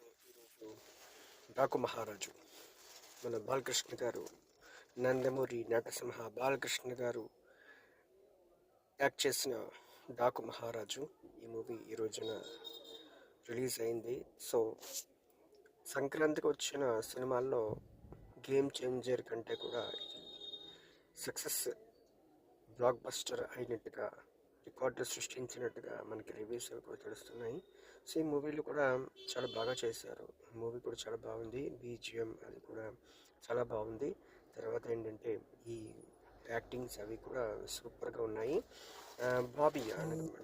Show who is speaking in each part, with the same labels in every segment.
Speaker 1: ఈరోజు డాకు మహారాజు. మన బాలకృష్ణ గారు నందమూరి నటసింహ బాలకృష్ణ గారు యాక్ట్ చేసిన డాకు మహారాజు ఈ మూవీ ఈ రోజున రిలీజ్ అయింది. సో సంక్రాంతికి వచ్చిన సినిమాల్లో గేమ్ చేంజర్ కంటే కూడా సక్సెస్ బ్లాక్ బస్టర్ అయినట్టుగా రికార్డులు సృష్టించినట్టుగా మనకి రివ్యూస్ అవి కూడా తెలుస్తున్నాయి. సో ఈ మూవీలు కూడా చాలా బాగా చేశారు. మూవీ కూడా చాలా బాగుంది. బీజిఎం అది కూడా చాలా బాగుంది. తర్వాత ఏంటంటే ఈ యాక్టింగ్స్ అవి కూడా సూపర్గా ఉన్నాయి. బాబీ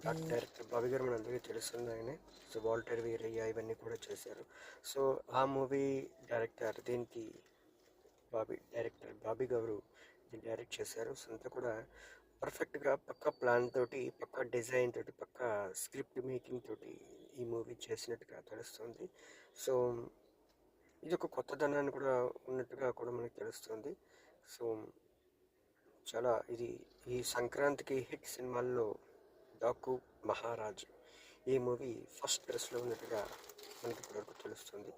Speaker 1: డాక్టర్ డైరెక్టర్ బాబీ గారు మనందరికీ తెలుస్తుంది ఆయనే. సో వాల్టర్ వీరయ్య ఇవన్నీ కూడా చేశారు. సో ఆ మూవీ డైరెక్టర్ దీనికి బాబీ డైరెక్టర్ బాబీ గారు డైరెక్ట్ చేశారు. సో అంతా కూడా పర్ఫెక్ట్గా పక్క ప్లాన్ తోటి పక్క డిజైన్ తోటి పక్క స్క్రిప్ట్ మేకింగ్ తోటి ఈ మూవీ చేసినట్టుగా తెలుస్తుంది. సో ఇది ఒక కొత్తదనాన్ని కూడా ఉన్నట్టుగా కూడా మనకు తెలుస్తుంది. సో చాలా ఇది ఈ సంక్రాంతికి హిట్ సినిమాల్లో డాకు మహారాజు ఈ మూవీ ఫస్ట్ ప్రెస్లో ఉన్నట్టుగా మనకి ఇప్పటివరకు తెలుస్తుంది.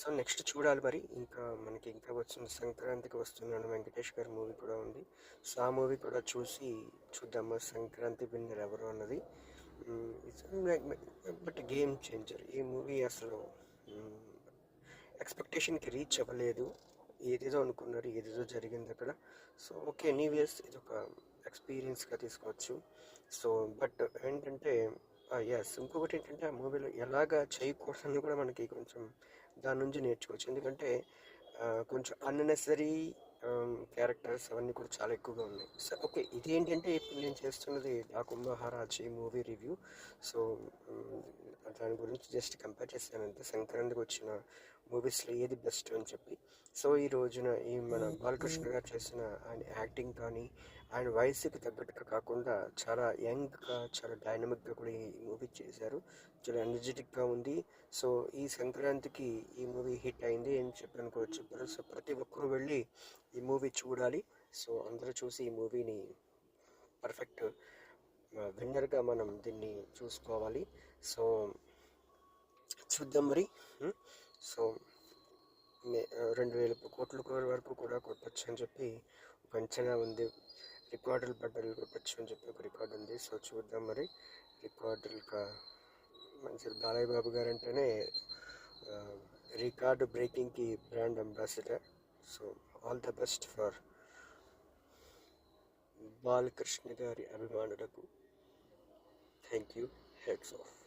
Speaker 1: సో నెక్స్ట్ చూడాలి మరి. ఇంకా మనకి ఇంకా వచ్చింది సంక్రాంతికి వస్తున్నాను వెంకటేష్ గారి మూవీ కూడా ఉంది. సో ఆ మూవీ కూడా చూసి చూద్దాము సంక్రాంతి విన్నర్ ఎవరు అన్నది. But game changer. ఈ మూవీ అసలు ఎక్స్పెక్టేషన్కి రీచ్ అవ్వలేదు. ఏదేదో అనుకున్నారు ఏదేదో జరిగింది అక్కడ. సో ఓకే ఎనీవేస్ ఇది ఒక ఎక్స్పీరియన్స్గా తీసుకోవచ్చు. సో బట్ ఏంటంటే ఎస్ ఇంకొకటి ఏంటంటే ఆ మూవీలో ఎలాగా చేయకూడదని కూడా మనకి కొంచెం దాని నుంచి నేర్చుకోవచ్చు. ఎందుకంటే కొంచెం అన్నెసరీ క్యారెక్టర్స్ అవన్నీ కూడా చాలా ఎక్కువగా ఉన్నాయి. సో ఓకే ఇదేంటంటే ఇప్పుడు నేను చేస్తున్నది Daaku Maharaj movie review. So దాని గురించి జస్ట్ కంపేర్ చేస్తాను అంతే సంక్రాంతికి వచ్చిన మూవీస్లో ఏది బెస్ట్ అని చెప్పి. సో ఈ రోజున ఈ మన బాలకృష్ణ గారు చేసిన ఆయన యాక్టింగ్ కానీ ఆయన వయసుకి తగ్గట్టుగా కాకుండా చాలా యంగ్గా చాలా డైనమిక్గా కూడా ఈ మూవీ చేశారు. చాలా ఎనర్జెటిక్గా ఉంది. సో ఈ సంక్రాంతికి ఈ మూవీ హిట్ అయింది అని చెప్పి అనుకోవచ్చు. సో ప్రతి ఒక్కరూ వెళ్ళి ఈ మూవీ చూడాలి. సో అందరూ చూసి ఈ మూవీని పర్ఫెక్ట్ విన్నర్గా మనం దీన్ని చూసుకోవాలి. సో చూద్దాం మరి? సో రెండు వేల కోట్ల కోట్ల వరకు కూడా కొట్టచ్చు అని చెప్పి ఒక అంచనా ఉంది. రికార్డులు బట్టలు కొట్టచ్చు అని చెప్పి ఒక రికార్డు ఉంది. సో చూద్దాం మరి. రికార్డులుగా మంచి బాలయ్య బాబు గారు అంటేనే record బ్రేకింగ్కి brand ambassador. So all the best for Balakrishna గారి అభిమానులకు. Thank you. Heads off.